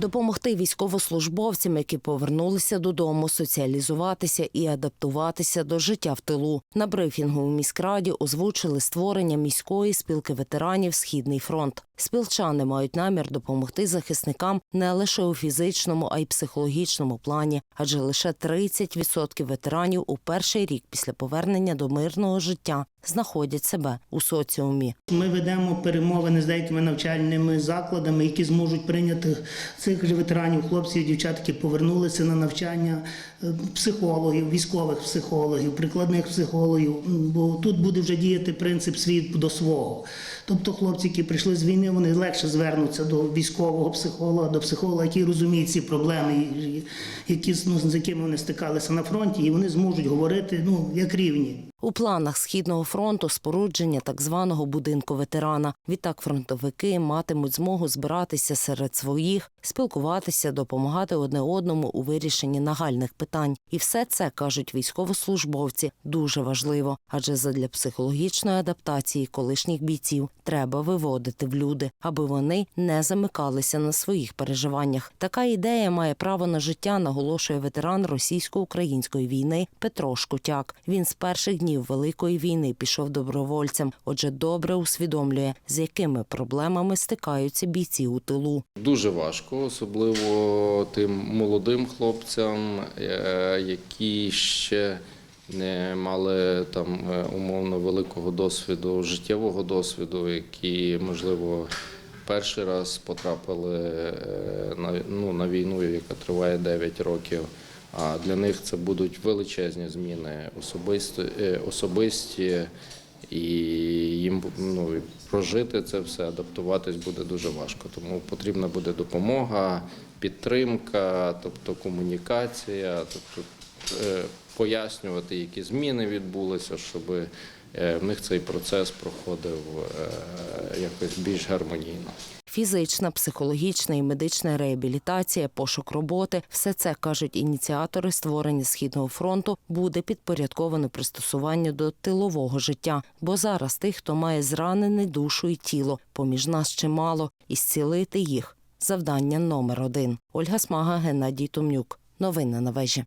допомогти військовослужбовцям, які повернулися додому, соціалізуватися і адаптуватися до життя в тилу. На брифінгу у міськраді озвучили створення міської спілки ветеранів Східний фронт. Спілчани мають намір допомогти захисникам не лише у фізичному, а й психологічному плані, адже лише 30% ветеранів у перший рік після повернення до мирного життя знаходять себе у соціумі. Ми ведемо перемовини з деякими навчальними закладами, які зможуть прийняти цих же ветеранів, хлопців і дівчат, які повернулися на навчання е, психологів, військових психологів, прикладних психологів. Бо тут буде вже діяти принцип свій до свого. Тобто хлопці, які прийшли з війни, вони легше звернуться до військового психолога, до психолога, який розуміє ці проблеми, які ну, з якими вони стикалися на фронті, і вони зможуть говорити ну як рівні. У планах східного фронту спорудження так званого будинку ветерана. Відтак фронтовики матимуть змогу збиратися серед своїх, спілкуватися, допомагати одне одному у вирішенні нагальних питань. І все це кажуть військовослужбовці дуже важливо, адже задля психологічної адаптації колишніх бійців треба виводити в люди, аби вони не замикалися на своїх переживаннях. Така ідея має право на життя, наголошує ветеран російсько-української війни Петро Шкутяк. Він з перших днів великої війни пішов добровольцем, отже, добре усвідомлює, з якими проблемами стикаються бійці у тилу. Дуже важко, особливо тим молодим хлопцям, е, які ще не мали там е, умовно великого досвіду, життєвого досвіду, які, можливо, перший раз потрапили е, на, ну, на війну, яка триває 9 років. А для них це будуть величезні зміни особисто, е, особисті, і їм ну, прожити це все, адаптуватись буде дуже важко. Тому потрібна буде допомога, підтримка, тобто комунікація, тобто е, пояснювати, які зміни відбулися, щоб е, в них цей процес проходив якось більш гармонійно. Фізична, психологічна і медична реабілітація, пошук роботи все це кажуть ініціатори створення східного фронту буде підпорядковано пристосуванню до тилового життя. Бо зараз тих, хто має зранене душу і тіло, поміж нас чимало, і зцілити їх завдання номер один. Ольга Смага, Геннадій Томнюк. Новини на вежі.